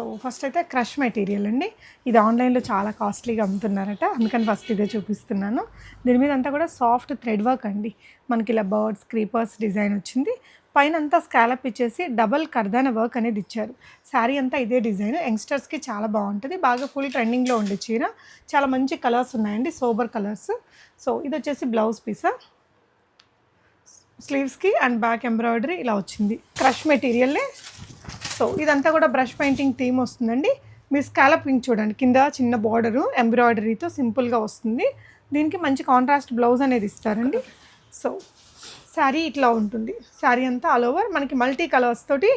So first అయితే crush material అండి. ఇది ఆన్లైన్లో చాలా కాస్ట్లీగా అమ్ముతున్నారట. అందుకని ఫస్ట్ ఇదే చూపిస్తున్నాను. దీని మీద అంతా కూడా సాఫ్ట్ థ్రెడ్ వర్క్ అండి. మనకి ఇలా బర్డ్స్ క్రీపర్స్ డిజైన్ వచ్చింది. పైన అంతా స్కాలప్ ఇచ్చేసి డబల్ కర్దాన వర్క్ అనేది ఇచ్చారు. శారీ అంతా ఇదే డిజైన్. యంగ్స్టర్స్కి చాలా బాగుంటుంది. బాగా ఫుల్ ట్రెండింగ్లో ఉండే చీర. చాలా మంచి కలర్స్ ఉన్నాయండి. Sober colours. సో ఇది వచ్చేసి బ్లౌజ్ పీసా. స్లీవ్స్కి అండ్ బ్యాక్ ఎంబ్రాయిడరీ ఇలా వచ్చింది. క్రష్ మెటీరియల్లే. సో ఇదంతా కూడా బ్రష్ పెయింటింగ్ థీమ్ వస్తుందండి. మీరు స్కాలప్ పింక్ చూడండి. కింద చిన్న బార్డరు ఎంబ్రాయిడరీతో సింపుల్గా వస్తుంది. దీనికి మంచి కాంట్రాస్ట్ బ్లౌజ్ అనేది ఇస్తారండి. సో శారీ ఇట్లా ఉంటుంది. శారీ అంతా ఆల్ ఓవర్ మనకి మల్టీ కలర్స్ తోటి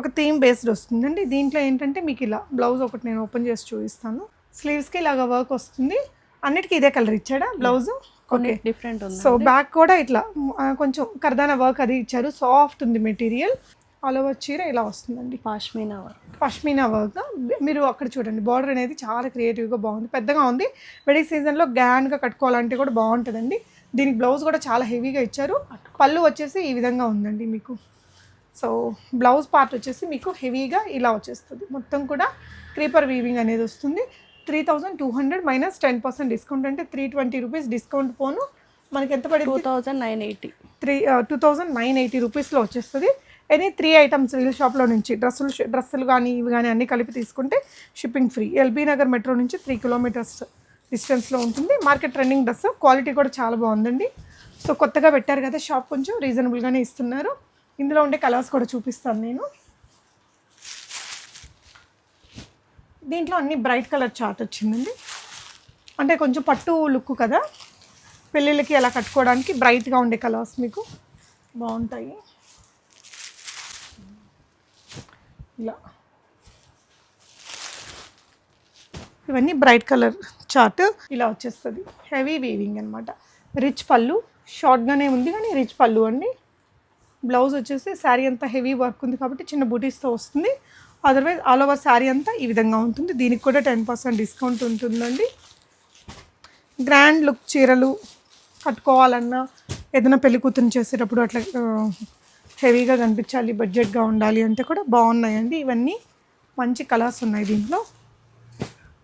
ఒక థీమ్ బేస్డ్ వస్తుందండి. దీంట్లో ఏంటంటే మీకు ఇలా బ్లౌజ్ ఒకటి నేను ఓపెన్ చేసి చూపిస్తాను. స్లీవ్స్కి ఇలాగ వర్క్ వస్తుంది. అన్నిటికీ ఇదే కలర్ ఇచ్చాడా బ్లౌజ్ కొన్ని ఓకే డిఫరెంట్ సో బ్యాక్ కూడా ఇట్లా కొంచెం కర్దాన వర్క్ అది ఇచ్చారు. సాఫ్ట్ ఉంది మెటీరియల్ ఆల్ ఓవర్ చీర ఇలా వస్తుందండి. పాష్మీనా. Work pashmina work. మీరు అక్కడ చూడండి బార్డర్ అనేది చాలా క్రియేటివ్గా బాగుంది. పెద్దగా ఉంది. వెడ్డింగ్ సీజన్లో గ్రాండ్గా కట్టుకోవాలంటే కూడా బాగుంటుందండి. దీనికి బ్లౌజ్ కూడా చాలా హెవీగా ఇచ్చారు. పళ్ళు వచ్చేసి ఈ విధంగా ఉందండి మీకు. సో బ్లౌజ్ పార్ట్ వచ్చేసి మీకు హెవీగా ఇలా వచ్చేస్తుంది. మొత్తం కూడా క్రీపర్ వీవింగ్ అనేది వస్తుంది. Three thousand two hundred minus ten percent discount అంటే త్రీ ట్వంటీ రూపీస్ డిస్కౌంట్ పోను. మనకి ఎంత టూ పడింది thousand nine eighty. Three two thousand nine eighty రూపీస్లో వచ్చేస్తుంది. ఎనీ త్రీ ఐటమ్స్ వీల్ షాప్లో నుంచి డ్రెస్సులు డ్రెస్సులు కానీ ఇవి కానీ అన్నీ కలిపి తీసుకుంటే shipping free LB Nagar metro నుంచి త్రీ కిలోమీటర్స్ డిస్టెన్స్లో ఉంటుంది. మార్కెట్ ట్రెండింగ్ డ్రెస్ క్వాలిటీ కూడా చాలా బాగుందండి. సో కొత్తగా పెట్టారు కదా షాప్ కొంచెం రీజనబుల్గానే ఇస్తున్నారు. ఇందులో ఉండే కలర్స్ కూడా చూపిస్తాను నేను. దీంట్లో అన్ని బ్రైట్ కలర్ చార్ట్ వచ్చిందండి. అంటే కొంచెం పట్టు లుక్ కదా. పెళ్ళిళ్ళకి అలా కట్టుకోవడానికి బ్రైట్గా ఉండే కలర్స్ మీకు? బాగుంటాయి. ఇలా. ఇవన్నీ బ్రైట్ కలర్ చార్ట్. ఇలా వచ్చేస్తుంది. హెవీ వీవింగ్ అనమాట రిచ్ పళ్ళు. షార్ట్గానే ఉంది కానీ రిచ్ పళ్ళు అండి. బ్లౌజ్ వచ్చేసి శారీ అంతా హెవీ వర్క్ ఉంది కాబట్టి చిన్న బూటీస్తో వస్తుంది. అదర్వైజ్ ఆల్ ఓవర్ శారీ అంతా ఈ విధంగా ఉంటుంది. దీనికి కూడా టెన్ పర్సెంట్ డిస్కౌంట్ ఉంటుందండి. గ్రాండ్ లుక్ చీరలు. కట్టుకోవాలన్నా ఏదైనా పెళ్ళి కూతురు చేసేటప్పుడు అట్లా హెవీగా కనిపించాలి బడ్జెట్గా ఉండాలి అంటే కూడా బాగున్నాయండి. ఇవన్నీ మంచి కలర్స్ ఉన్నాయి దీంట్లో.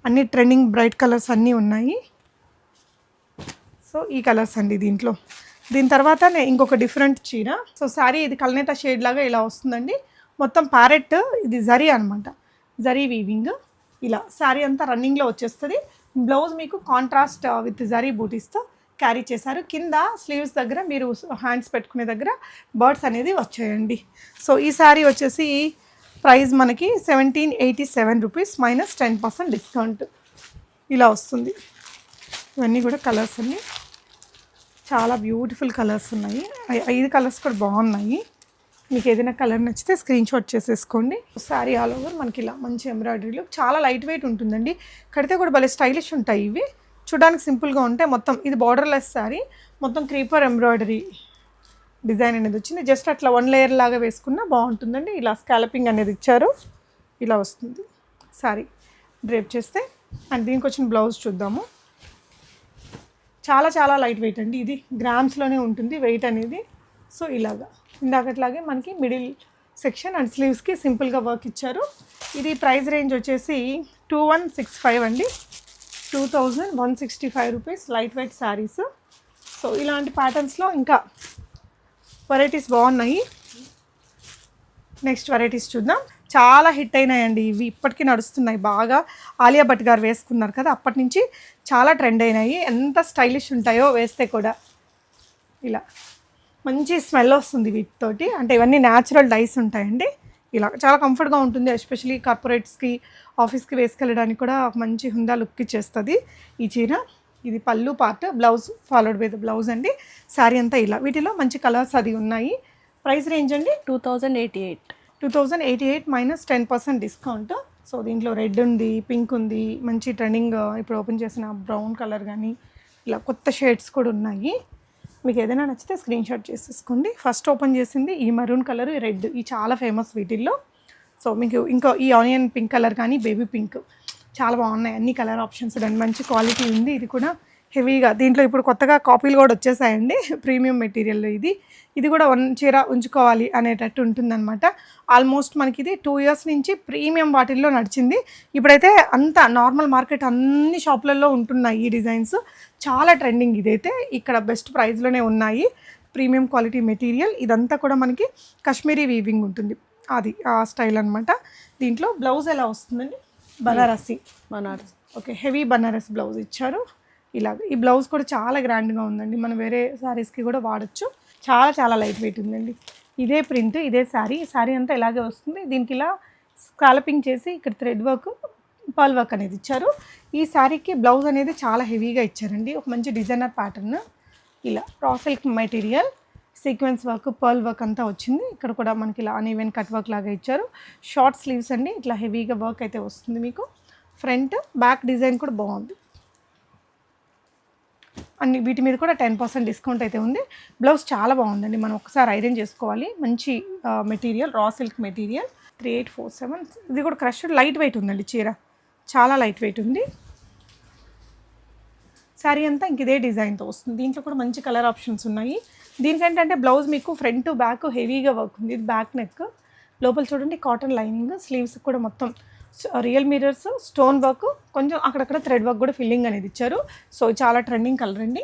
అన్ని ట్రెండింగ్ బ్రైట్ కలర్స్ అన్నీ ఉన్నాయి. సో ఈ కలర్స్ అండి దీంట్లో. దీని తర్వాత ఇంకొక డిఫరెంట్ చీర. సో శారీ ఇది కల్నేత షేడ్ లాగా ఇలా వస్తుందండి. మొత్తం ప్యారెట్ ఇది జరీ అనమాట జరీ వీవింగ్ ఇలా శారీ అంతా రన్నింగ్లో వచ్చేస్తుంది. బ్లౌజ్ మీకు కాంట్రాస్ట్ విత్ జరీ బూటీస్తో క్యారీ చేశారు. కింద స్లీవ్స్ దగ్గర మీరు హ్యాండ్స్ పెట్టుకునే దగ్గర బర్డ్స్ అనేది వచ్చాయండి. సో ఈ శారీ వచ్చేసి ప్రైస్ మనకి seventeen eighty seven rupees minus ten percent discount. ఇలా వస్తుంది. ఇవన్నీ కూడా కలర్స్ అన్నీ చాలా బ్యూటిఫుల్ కలర్స్ ఉన్నాయి. ఐ- ఐదు కలర్స్ కూడా బాగున్నాయి. మీకు ఏదైనా కలర్ నచ్చితే స్క్రీన్ షాట్ చేసేసుకోండి. శారీ ఆల్ ఓవర్ మనకి ఇలా మంచి ఎంబ్రాయిడరీలు చాలా లైట్ వెయిట్ ఉంటుందండి. కడితే కూడా భలే స్టైలిష్ ఉంటాయి ఇవి. చూడడానికి సింపుల్గా ఉంటే మొత్తం ఇది బార్డర్లెస్ శారీ మొత్తం క్రీపర్ ఎంబ్రాయిడరీ డిజైన్ అనేది వచ్చింది. జస్ట్ అట్లా వన్ లేయర్ లాగా వేసుకున్నా బాగుంటుందండి. ఇలా స్కాలపింగ్ అనేది ఇచ్చారు. ఇలా వస్తుంది. శారీ డ్రేప్ చేస్తే అండ్ దీనికి వచ్చిన బ్లౌజ్ చూద్దాము. చాలా చాలా లైట్ వెయిట్ అండి ఇది. గ్రామ్స్లోనే ఉంటుంది వెయిట్ అనేది. సో ఇలాగా. ఇందాకట్లాగే మనకి మిడిల్ సెక్షన్ అండ్ స్లీవ్స్కి సింపుల్గా వర్క్ ఇచ్చారు. ఇది ప్రైస్ రేంజ్ వచ్చేసి టూ వన్ సిక్స్ ఫైవ్ అండి. Two thousand one sixty five rupees light weight sarees so ఇలాంటి ప్యాటర్న్స్లో ఇంకా వెరైటీస్ బాగున్నాయి. నెక్స్ట్ వెరైటీస్ చూద్దాం. చాలా హిట్ అయినాయండి ఇవి. ఇప్పటికీ నడుస్తున్నాయి బాగా. ఆలియా భట్ గారు వేసుకున్నారు కదా అప్పటి నుంచి చాలా ట్రెండ్ అయినాయి. ఎంత స్టైలిష్ ఉంటాయో వేస్తే కూడా. ఇలా మంచి స్మెల్ వస్తుంది వీటితోటి. అంటే ఇవన్నీ న్యాచురల్ డైస్ ఉంటాయండి. ఇలా చాలా కంఫర్ట్గా ఉంటుంది. ఎస్పెషలీ కార్పొరేట్స్కి ఆఫీస్కి వేసుకెళ్ళడానికి కూడా ఒక మంచి హుందా లుక్ ఇచ్చేస్తుంది ఈ చీర. ఇది pallu part blouse followed by the blouse అండి. శారీ అంతా ఇలా. వీటిలో మంచి కలర్స్ అది ఉన్నాయి. ప్రైస్ రేంజ్ అండి? Two thousand eighty eight. Two thousand eighty eight minus ten percent discount. So దీంట్లో రెడ్ ఉంది పింక్ ఉంది మంచి ట్రెండింగ్ ఇప్పుడు ఓపెన్ చేసిన బ్రౌన్ కలర్ కానీ ఇలా కొత్త షేడ్స్ కూడా ఉన్నాయి. మీకు ఏదైనా నచ్చితే స్క్రీన్ షాట్ చేసేసుకోండి. ఫస్ట్ ఓపెన్ చేసింది ఈ మరూన్ కలర్ రెడ్ ఈ చాలా ఫేమస్ వీటిల్లో. సో మీకు ఇంకా ఈ ఆనియన్ పింక్ కలర్ కానీ బేబీ పింక్ చాలా బాగున్నాయి. అన్ని కలర్ ఆప్షన్స్ అండ్ మంచి క్వాలిటీ ఉంది. ఇది కూడా హెవీగా. దీంట్లో ఇప్పుడు కొత్తగా కాపీలు కూడా వచ్చేసాయండి. ప్రీమియం మెటీరియల్ ఇది. ఇది కూడా వన్ చీర ఉంచుకోవాలి అనేటట్టు ఉంటుందన్నమాట. ఆల్మోస్ట్ మనకి ఇది టూ ఇయర్స్ నుంచి ప్రీమియం వాటిల్లో నడిచింది. ఇప్పుడైతే అంత నార్మల్ మార్కెట్ అన్ని షాపులలో ఉంటున్నాయి ఈ డిజైన్స్. చాలా ట్రెండింగ్ ఇదైతే. ఇక్కడ బెస్ట్ ప్రైస్లోనే ఉన్నాయి. Premium quality material. ఇదంతా కూడా మనకి కాశ్మీరీ వీవింగ్ ఉంటుంది. అది ఆ స్టైల్ అనమాట దీంట్లో బ్లౌజ్ ఎలా వస్తుందండి? Banarasi. Banaras. Okay heavy Banaras blouse ఇచ్చారు. ఇలాగ. ఈ బ్లౌజ్ కూడా చాలా గ్రాండ్గా ఉందండి. మనం వేరే శారీస్కి కూడా వాడచ్చు. చాలా చాలా లైట్ వెయిట్ ఉందండి. ఇదే ప్రింట్ ఇదే శారీ ఈ శారీ అంతా ఇలాగే వస్తుంది. దీనికి ఇలా స్కాలపింగ్ చేసి ఇక్కడ థ్రెడ్ వర్క్ పర్ల్ వర్క్ అనేది ఇచ్చారు. ఈ శారీకి బ్లౌజ్ అనేది చాలా హెవీగా ఇచ్చారండి. ఒక మంచి డిజైనర్ ప్యాటర్న్. ఇలా raw silk material sequence work pearl work అంతా వచ్చింది. ఇక్కడ కూడా మనకి ఇలా అన్ఈవెన్ కట్ వర్క్ లాగా ఇచ్చారు. షార్ట్ స్లీవ్స్ అండి. ఇట్లా హెవీగా వర్క్ అయితే వస్తుంది మీకు. ఫ్రంట్ బ్యాక్ డిజైన్ కూడా బాగుంది. అన్ని వీటి మీద కూడా టెన్ పర్సెంట్ డిస్కౌంట్ అయితే ఉంది. బ్లౌజ్ చాలా బాగుందండి. మనం ఒకసారి ఐరన్ చేసుకోవాలి. మంచి material raw silk material. Three eight four seven. ఇది కూడా క్రష్ లైట్ వెయిట్ ఉందండి చీర. చాలా లైట్ వెయిట్ ఉంది. శారీ అంతా ఇంక ఇదే డిజైన్తో వస్తుంది. దీంట్లో కూడా మంచి కలర్ ఆప్షన్స్ ఉన్నాయి. దీనికంటే బ్లౌజ్ మీకు ఫ్రంట్ బ్యాక్ హెవీగా వర్క్ ఉంది. ఇది బ్యాక్ నెక్ లోపల చూడండి కాటన్ లైనింగ్ స్లీవ్స్ కూడా మొత్తం రియల్ మిరర్స్ స్టోన్ వర్క్ కొంచెం అక్కడక్కడ థ్రెడ్ వర్క్ కూడా ఫిల్లింగ్ అనేది ఇచ్చారు. సో చాలా ట్రెండింగ్ కలర్ అండి.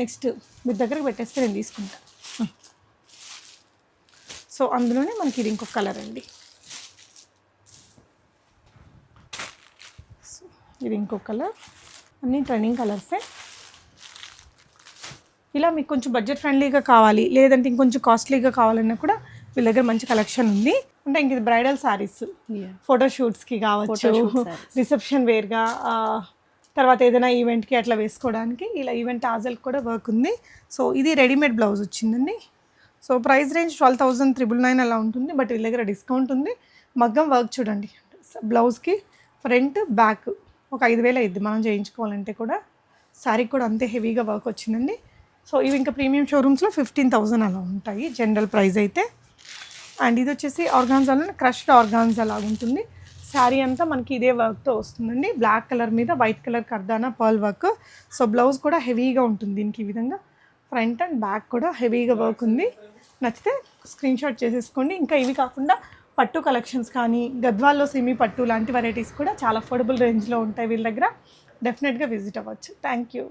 నెక్స్ట్ మీ దగ్గరకు పెట్టేస్తే నేను తీసుకుంటాను సో అందులోనే మనకి ఇది ఇంకొక కలర్ అండి. సో ఇది ఇంకొక కలర్ అన్నీ ట్రెండింగ్ కలర్సే ఇలా మీకు కొంచెం బడ్జెట్ ఫ్రెండ్లీగా కావాలి లేదంటే ఇంకొంచెం కాస్ట్లీగా కావాలన్నా కూడా వీళ్ళ దగ్గర మంచి కలెక్షన్ ఉంది. అంటే ఇంక ఇది బ్రైడల్ శారీస్ ఫోటోషూట్స్కి కావచ్చు. రిసెప్షన్ వేర్గా తర్వాత ఏదైనా ఈవెంట్కి అట్లా వేసుకోవడానికి ఇలా ఈవెంట్ ఆజల్కి కూడా వర్క్ ఉంది. సో ఇది రెడీమేడ్ బ్లౌజ్ వచ్చిందండి. So price range twelve thousand triple nine అలా ఉంటుంది బట్ వీళ్ళ దగ్గర డిస్కౌంట్ ఉంది. మగ్గం వర్క్ చూడండి. బ్లౌజ్కి ఫ్రంట్ బ్యాక్ ఒక ఐదు వేలు అయింది మనం చేయించుకోవాలంటే కూడా. శారీకి కూడా అంతే హెవీగా వర్క్ వచ్చిందండి. సో ఇవి ఇంకా ప్రీమియం షోరూమ్స్లో ఫిఫ్టీన్ థౌజండ్ అలా ఉంటాయి జనరల్ ప్రైస్ అయితే. అండ్ ఇది వచ్చేసి ఆర్గాన్జాలో క్రష్డ్ ఆర్గాన్జా లాగా ఉంటుంది. శారీ అంతా మనకి ఇదే వర్క్తో వస్తుందండి. బ్లాక్ కలర్ మీద వైట్ కలర్ కర్దానా పర్ల్ వర్క్ సో బ్లౌజ్ కూడా హెవీగా ఉంటుంది దీనికి ఈ విధంగా. ఫ్రంట్ అండ్ బ్యాక్ కూడా హెవీగా వర్క్ ఉంది. నచ్చితే స్క్రీన్ షాట్ చేసేసుకోండి. ఇంకా ఇవి కాకుండా పట్టు కలెక్షన్స్ కానీ గద్వాల్లో సెమీ పట్టు లాంటి వెరైటీస్ కూడా చాలా అఫోర్డబుల్ రేంజ్లో ఉంటాయి వీళ్ళ దగ్గర. డెఫినెట్గా విజిట్ అవ్వచ్చు. Thank you